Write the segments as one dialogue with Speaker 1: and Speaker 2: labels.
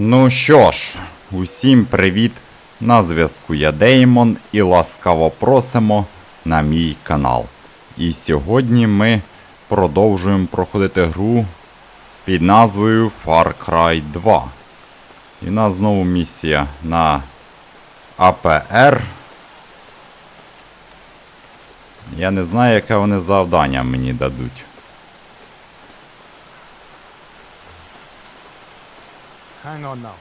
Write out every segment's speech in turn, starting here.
Speaker 1: Ну що ж, усім привіт! На зв'язку я Деймон і ласкаво просимо на мій канал. І сьогодні ми продовжуємо проходити гру під назвою Far Cry 2. І у нас знову місія на АПР. Я не знаю, яке вони завдання мені дадуть.
Speaker 2: Hang on now.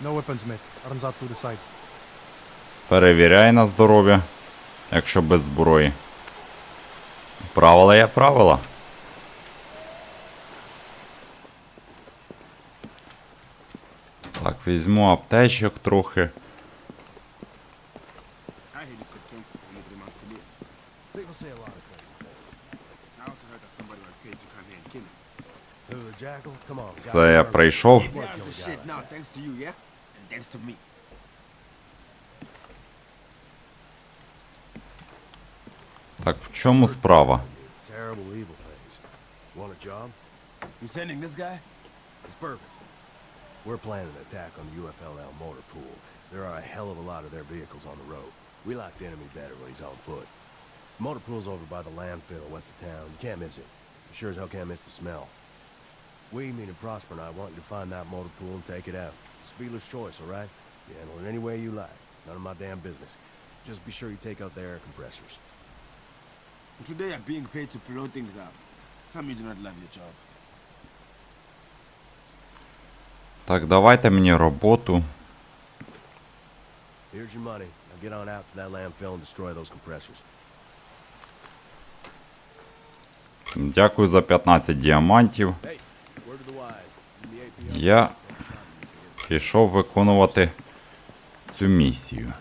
Speaker 2: No weapons, mate. Arms out to the side.
Speaker 1: Перевіряй на здоров'я, якщо без зброї. Правила є правила. Так, візьму аптечок трохи.
Speaker 2: Say a lot of things.
Speaker 3: I also heard that somebody was paid to come here and kill him.
Speaker 2: Who, the jackal? Come on. we got
Speaker 1: Це я
Speaker 2: to
Speaker 1: прийшов.
Speaker 3: There's the shit now, thanks to you, yeah? And thanks to me.
Speaker 1: Так, в чому справа?
Speaker 2: Terrible evil things. Want a job?
Speaker 3: You sending this guy?
Speaker 2: It's perfect. We're planning an attack on the UFLL motor pool. There are a hell of a lot of their vehicles on the road. We like the enemy better when he's on foot. Motor pool's over by the landfill west of town. You can't miss it. You sure as hell can't miss the smell. We, meaning Prosper and I, want you to find that motor pool and take it out. It's Spieler's choice, all right? You handle it any way you like. It's none of my damn business. Just be sure you take out their air compressors.
Speaker 3: And today you're being paid to blow things up. Tell me you do not love your job.
Speaker 1: Так, давайте мені роботу.
Speaker 2: Here's your money. Now get on out to that landfill and destroy those compressors.
Speaker 1: Дякую за 15 діамантів.
Speaker 2: Hey,
Speaker 1: Я пішов виконувати цю місію.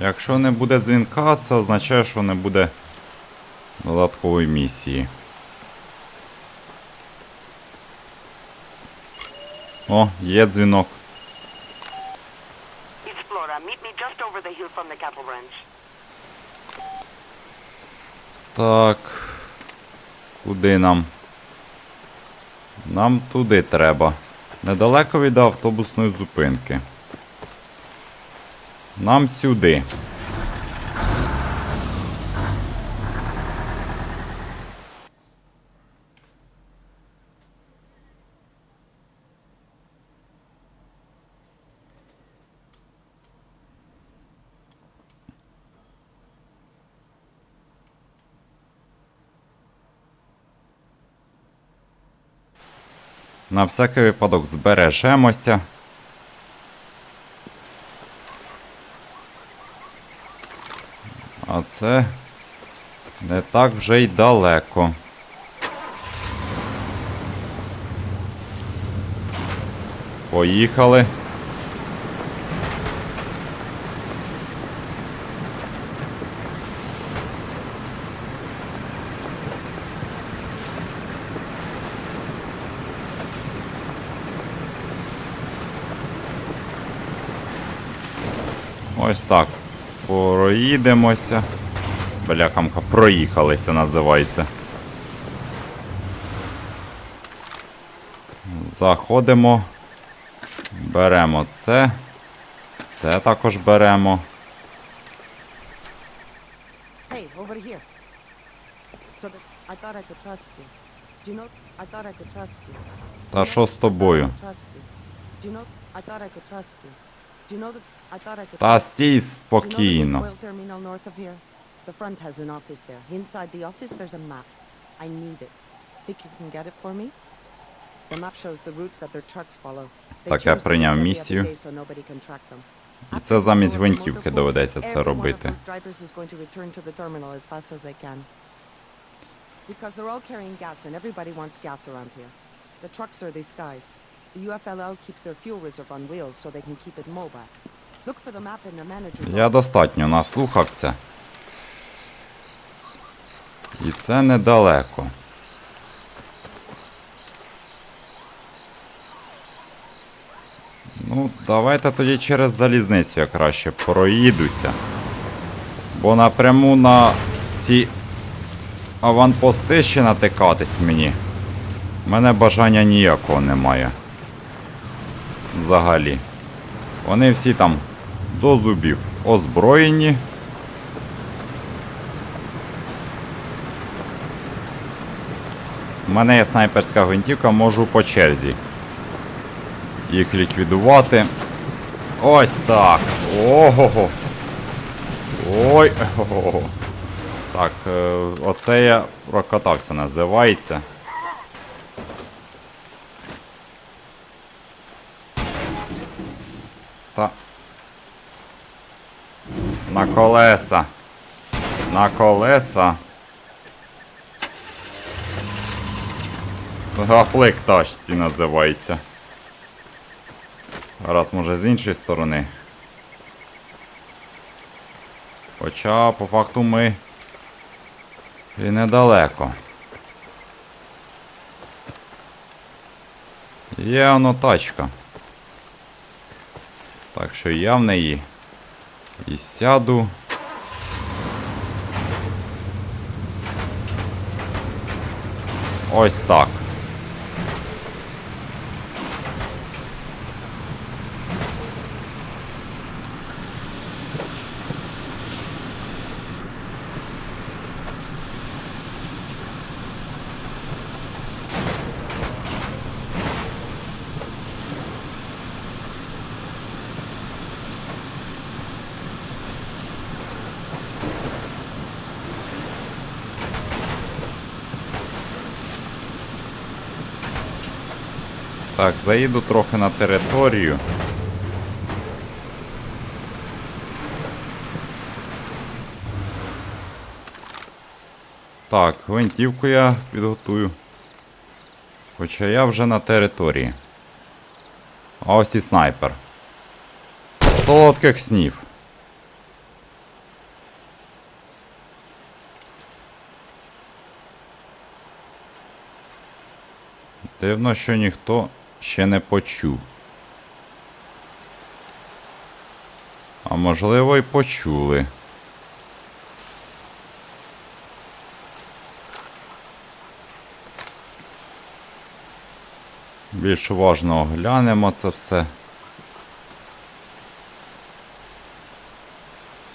Speaker 1: Якщо не буде дзвінка, це означає, що не буде додаткової місії. О, є дзвінок.
Speaker 4: It's Flora. Meet me just over the hill from the cattle ranch.
Speaker 1: Так. Куди нам? Нам туди треба. Недалеко від автобусної зупинки. Нам сюди. На всякий випадок збережемося. А це не так вже й далеко. Поїхали. Ось так. Проїдемося. Бляхамка, проїхалися називається. Заходимо. Беремо це. Це також беремо.
Speaker 5: Hey, over here. So that I thought I could trust you. Do you know? I thought I could trust you.
Speaker 1: Та що з тобою?
Speaker 5: Do you know? I thought I could trust you. Do you know that I thought I could
Speaker 1: Та
Speaker 5: trust
Speaker 1: стій
Speaker 5: Do you know the
Speaker 1: спокійно.
Speaker 5: oil terminal north of here? The front has an office there. Inside the office, there's a map. I need it. Think you can get it for me? The map shows the routes that their trucks follow. They
Speaker 1: Так, я
Speaker 5: change the
Speaker 1: прийняв
Speaker 5: routes every other
Speaker 1: місію.
Speaker 5: day so nobody can track them.
Speaker 1: І
Speaker 5: After
Speaker 1: це
Speaker 5: we
Speaker 1: замість
Speaker 5: go over the
Speaker 1: гвинтівки
Speaker 5: motor
Speaker 1: доведеться
Speaker 5: pool,
Speaker 1: це
Speaker 5: every one of
Speaker 1: робити.
Speaker 5: those drivers is going to return to the terminal as fast as they can. Because they're all carrying gas and everybody wants gas around here. The trucks are disguised. The UFLL keeps their fuel reserve on wheels so they can keep it mobile.
Speaker 1: Я достатньо наслухався. І це недалеко. Ну, давайте тоді через залізницю я краще проїдуся. Бо напряму на ці аванпости ще натикатись мені. У мене бажання ніякого немає. Взагалі. Вони всі там до зубів озброєні. У мене є снайперська гвинтівка, можу по черзі їх ліквідувати. Ось так. Ого. Ой. Ого. Так, е, оце я прокатався, називається. На колеса. На колеса. Гаплик тачці називається. Раз може з іншої сторони. Хоча по факту ми і недалеко. Є воно тачка. Так що я в неї і сяду. Ось так. Так, заїду трохи на територію. Так, гвинтівку я підготую. Хоча я вже на території. А ось і снайпер. Солодких снів. Дивно, що ніхто ще не почув. А можливо й почули. Більш уважно оглянемо це все.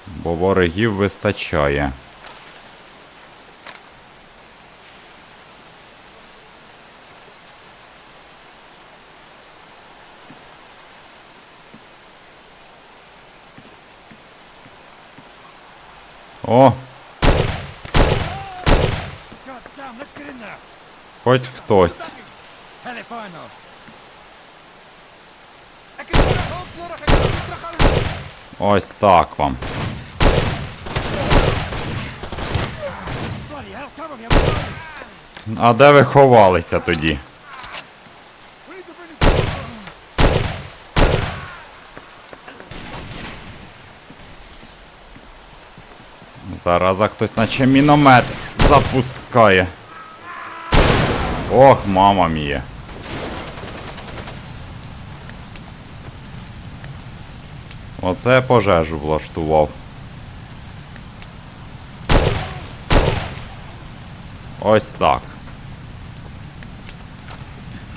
Speaker 1: Бо ворогів вистачає. Хтось. Ось так вам. А де ви ховалися тоді? Зараза хтось наче міномет запускає. Ох, мама мія. Оце пожежу влаштував. Ось так.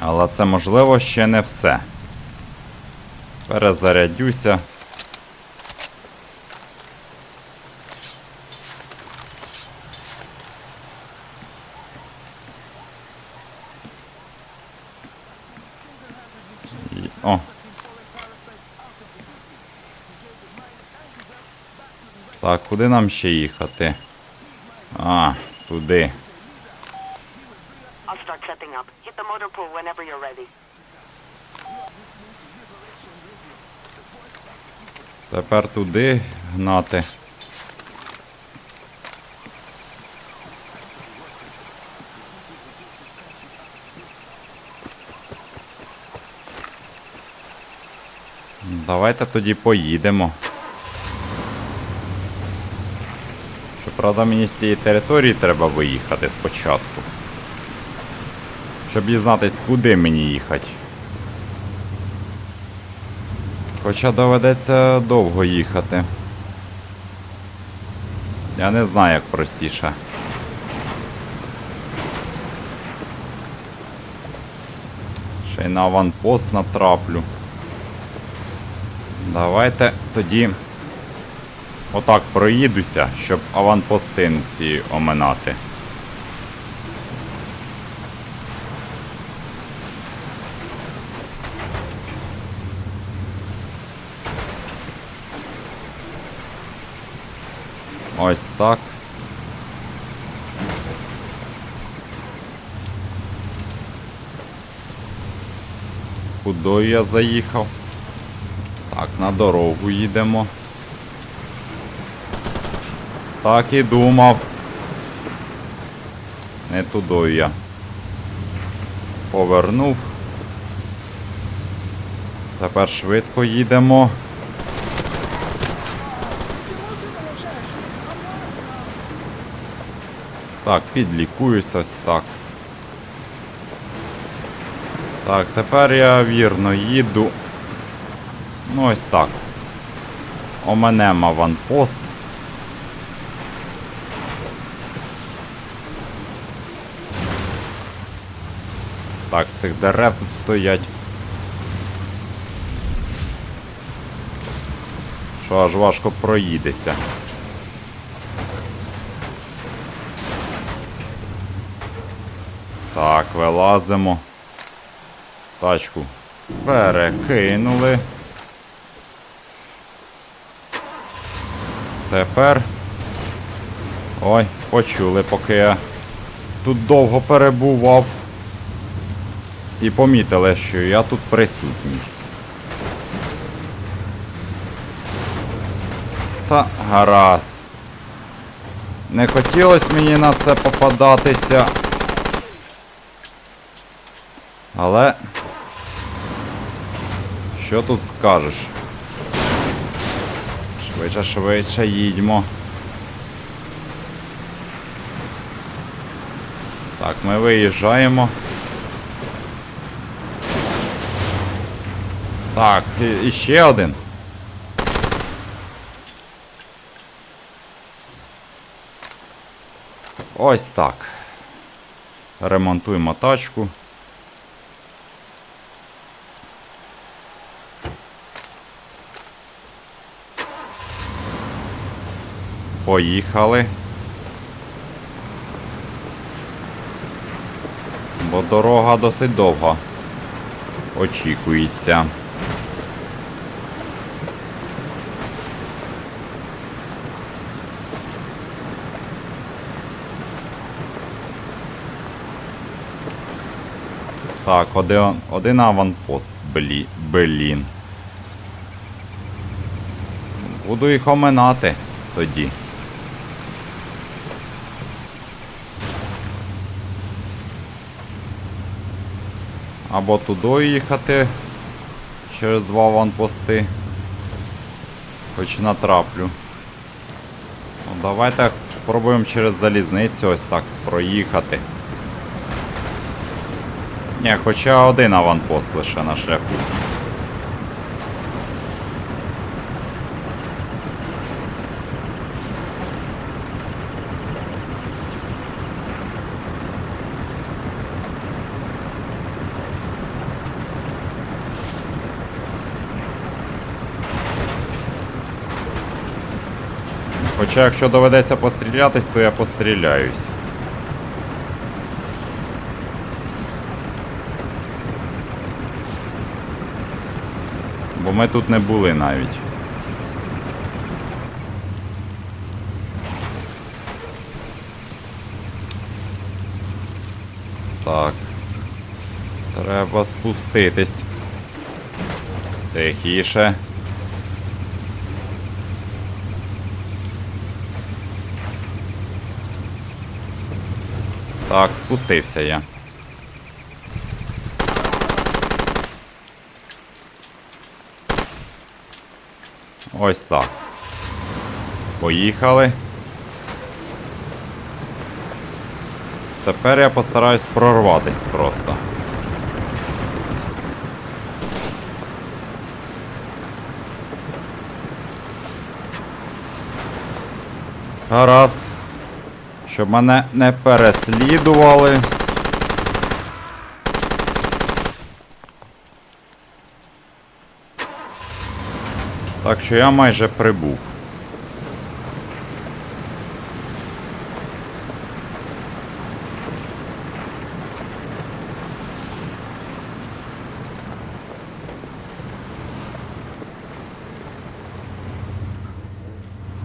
Speaker 1: Але це можливо ще не все. Перезарядюся. І- О. Так, куди нам ще їхати? А, туди.
Speaker 4: I'll start setting up. Hit the motor pool whenever you're ready.
Speaker 1: Тепер туди гнати. Давайте тоді поїдемо. Щоправда, мені з цієї території треба виїхати спочатку. Щоб дізнатись, куди мені їхати. Хоча доведеться довго їхати. Я не знаю, як простіше. Ще й на аванпост натраплю. Давайте тоді отак проїдуся, щоб аванпости ці оминати. Ось так. Кудою я заїхав? Так, на дорогу їдемо. Так і думав. Не тудою я. Повернув. Тепер швидко їдемо. Так, підлікуюсь ось так. Так, тепер я вірно їду. Ну ось так. Оменем аванпост. Так, цих дерев тут стоять. Що аж важко проїдеться. Так, вилазимо. Тачку перекинули. Тепер. Ой, почули, поки я тут довго перебував. І помітили, що я тут присутній. Та гаразд. Не хотілося мені на це попадатися. Але. Що тут скажеш? Швидше, швидше їдьмо. Так, ми виїжджаємо. Так, і, і ще один. Ось так. Ремонтуємо тачку. Поїхали. Бо дорога досить довга. Очікується. Так, один, один аванпост, блі, блін. Буду їх оминати тоді. Або туди їхати через два ванпости. Хоч натраплю. Ну, давайте спробуємо через залізницю ось так проїхати. Ні, хоча один аванпост лише на шляху. Хоча якщо доведеться пострілятись, то я постріляюсь. Ми тут не були навіть. Так. Треба спуститись. Тихіше. Так, спустився я. Ось так. Поїхали. Тепер я постараюсь прорватись просто. Гаразд. Щоб мене не переслідували. Так що я майже прибув.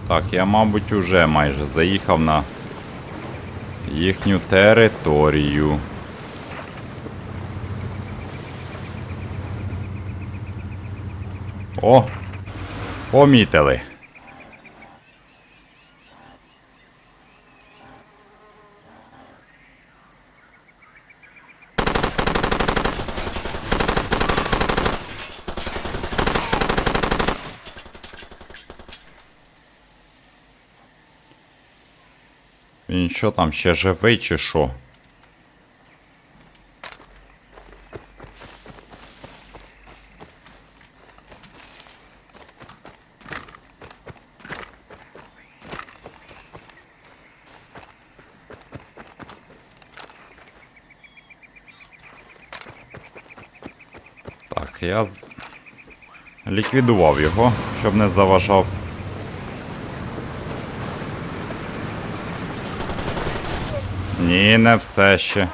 Speaker 1: Так, я, мабуть, уже майже заїхав на їхню територію. О! Помітили. Він що там ще живий чи що? Так, я з- ліквідував його, щоб не заважав. Ні, не все ще.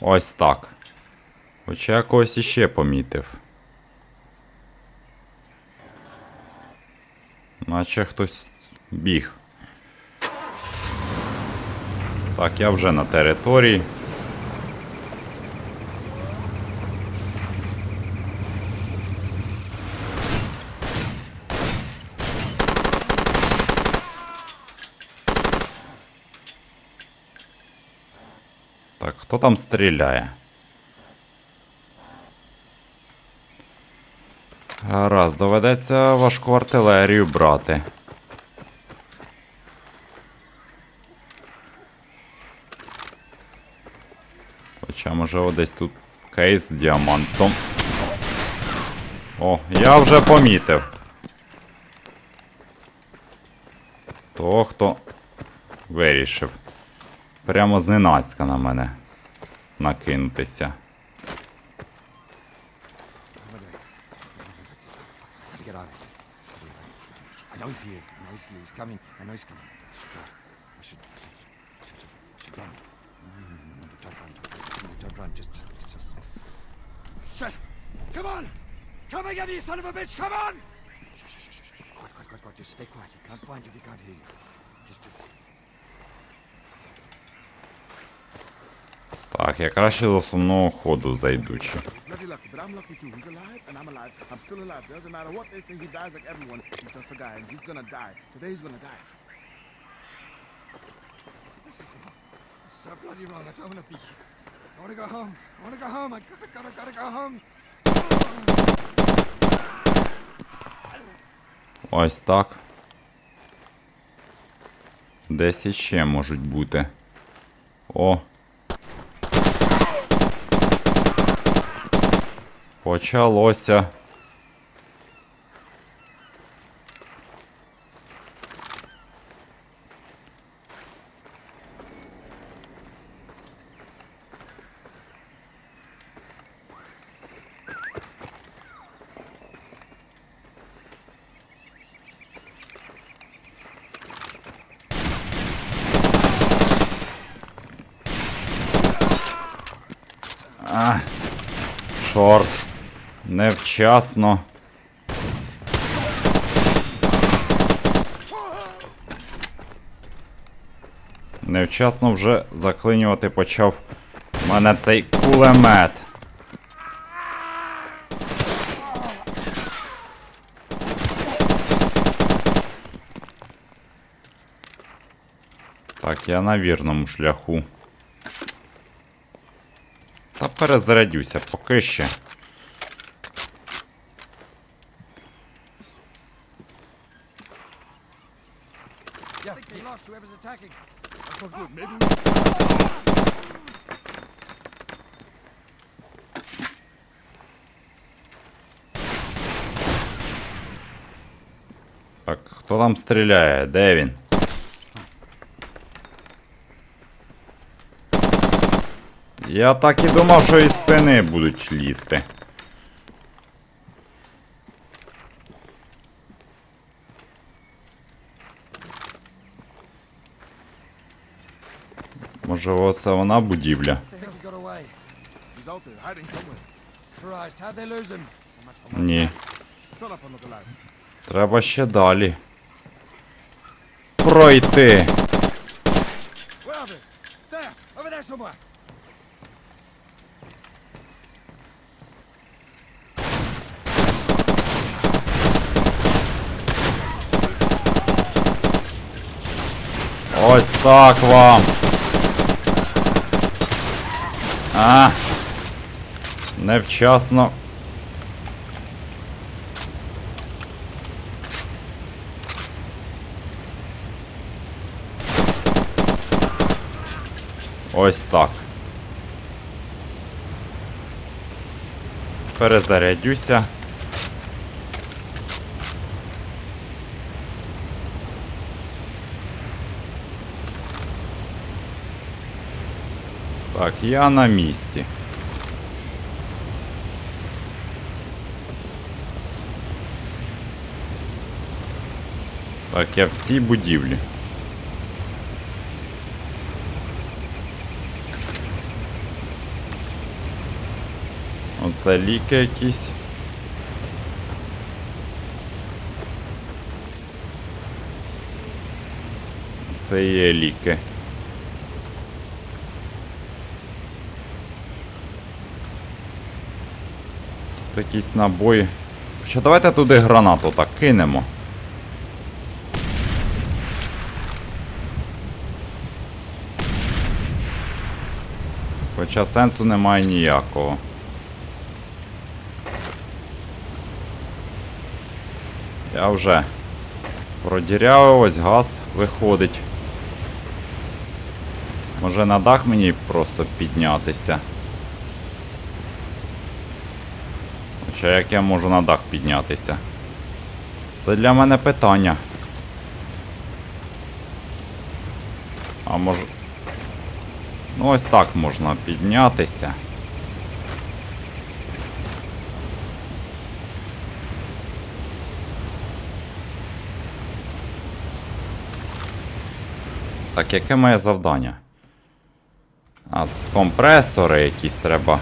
Speaker 1: Ось так. Хоча я когось іще помітив. Наче хтось біг. Так, я вже на території. Так, хто там стріляє? Гаразд, доведеться важку артилерію брати. Хоча, може, десь тут кейс з діамантом. О, я вже помітив. То, хто вирішив прямо зненацька на мене накинутися.
Speaker 6: I know he's here. I know he's here. He's coming. I know he's coming. Come on! Come and get me, you son of a bitch! Come on! Shh, shh, shh, shh, shh. Quiet, quiet, quiet, quiet. Just stay quiet. He can't find you. He can't hear you. Just, just.
Speaker 1: Так, я краще з основного ходу зайдучи.
Speaker 3: Bloody lucky, but I'm lucky too. He's alive and I'm alive. I'm still alive. Doesn't matter what they say, he dies like everyone. He's just a guy and he's gonna die. Today he's gonna die.
Speaker 6: This is wrong. This is so bloody wrong. I don't want to be here. I want to go home. I want to go home. I gotta, gotta, gotta go home.
Speaker 1: Ось так. Десь іще можуть бути. О. Почалося. Чорт. Невчасно. Невчасно вже заклинювати почав мене цей кулемет. Так, я на вірному шляху. Та перезарядюся поки ще.
Speaker 6: attacking.
Speaker 3: That's not good. Maybe Так,
Speaker 1: кто там стреляет? Дэвин. Я так и думал, что із спины будут лізти. Може, оце вона будівля? Ні. Треба ще далі. Пройти. Ось так вам. А. Невчасно. Ось так. Перезарядюся. Так, я на місці. Так, я в цій будівлі. Оце ліки якісь. Це є ліки. Якісь набої. Що давайте туди гранату так кинемо. Хоча сенсу немає ніякого. Я вже продіряв, ось газ виходить. Може на дах мені просто піднятися. Хоча як я можу на дах піднятися? Це для мене питання. А може. Ну ось так можна піднятися. Так, яке моє завдання? А, компресори якісь треба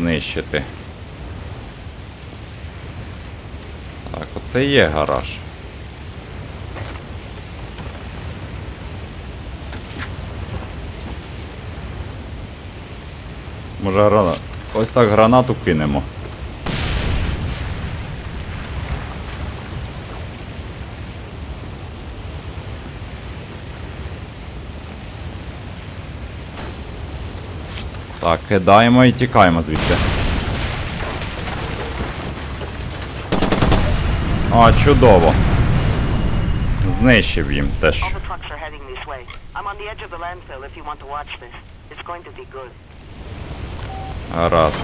Speaker 1: знищити. Так, оце є гараж. Може гранату. Ось так гранату кинемо. Так, кидаємо і тікаємо звідси. А, чудово. Знищив їм теж. Гаразд.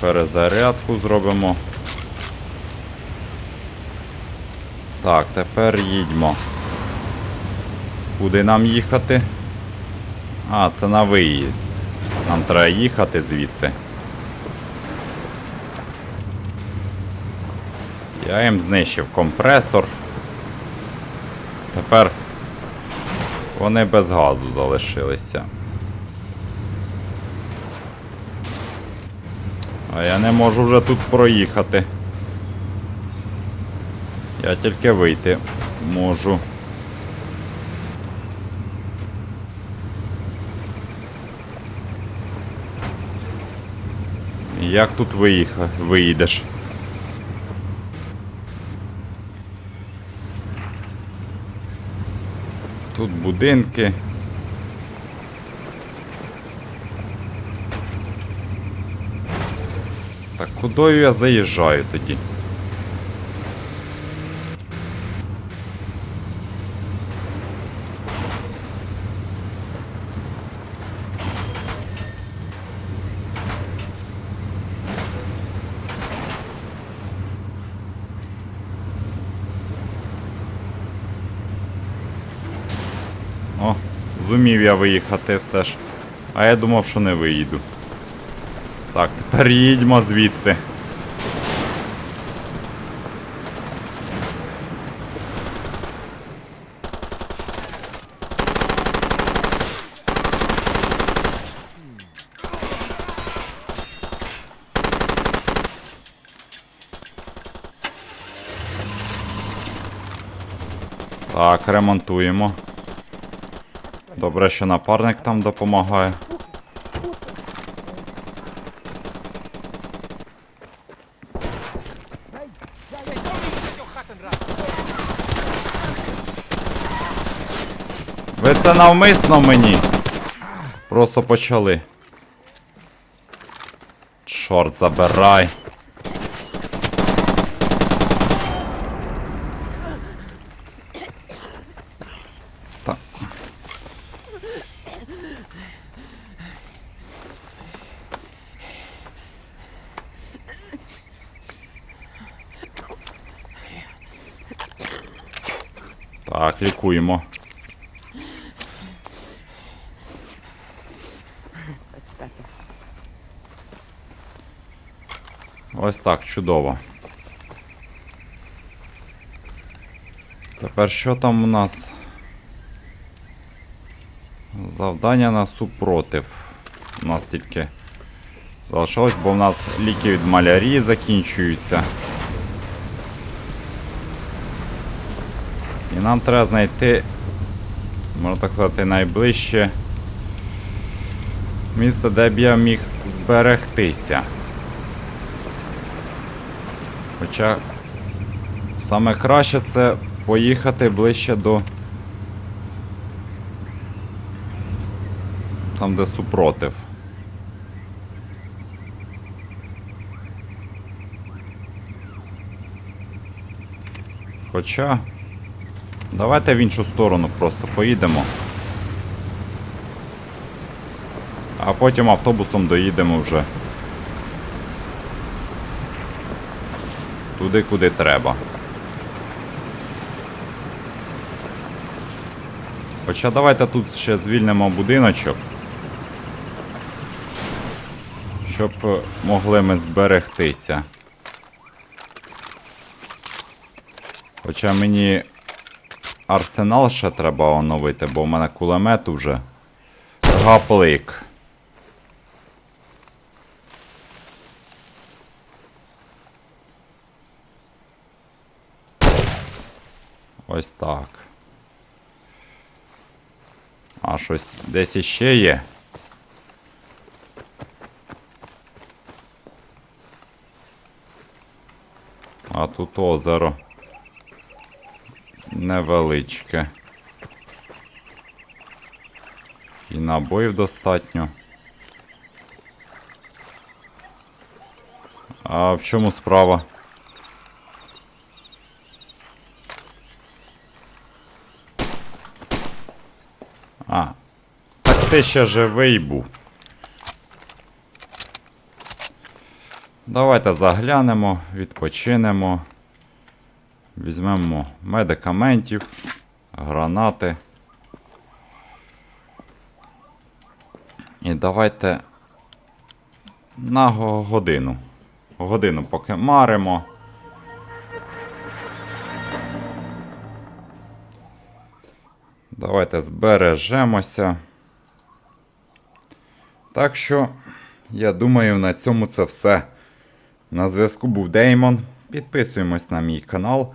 Speaker 1: Перезарядку зробимо. Так, тепер їдьмо. Куди нам їхати? А, це на виїзд. Нам треба їхати звідси. Я їм знищив компресор. Тепер вони без газу залишилися. А я не можу вже тут проїхати. Я тільки вийти можу. Як тут виїха... виїдеш? Тут будинки. Так кудою я заїжджаю тоді? О, зумів я виїхати все ж. А я думав, що не виїду. Так, тепер їдьмо звідси. Так, ремонтуємо. Добре, що напарник там допомагає. Ви це навмисно мені. Просто почали. Чорт, забирай. Та- Так, лікуємо. Ось так, чудово. Тепер що там у нас? Завдання на супротив. У нас тільки залишилось, бо в нас ліки від малярії закінчуються. І нам треба знайти, можна так сказати, найближче місце, де б я міг зберегтися. Хоча саме краще це поїхати ближче до. Там, де супротив. Хоча. Давайте в іншу сторону просто поїдемо. А потім автобусом доїдемо вже. Туди, куди треба. Хоча давайте тут ще звільнимо будиночок. Щоб могли ми зберегтися. Хоча мені арсенал ще треба оновити, бо в мене кулемет уже гаплик. Ось так. А щось десь іще є. А тут озеро. Невеличке. І набоїв достатньо. А в чому справа? А. Так ти ще живий був. Давайте заглянемо, відпочинемо. Візьмемо медикаментів, гранати. І давайте на годину. Годину поки маримо. Давайте збережемося. Так що, я думаю, на цьому це все. На зв'язку був Деймон. Підписуємось на мій канал,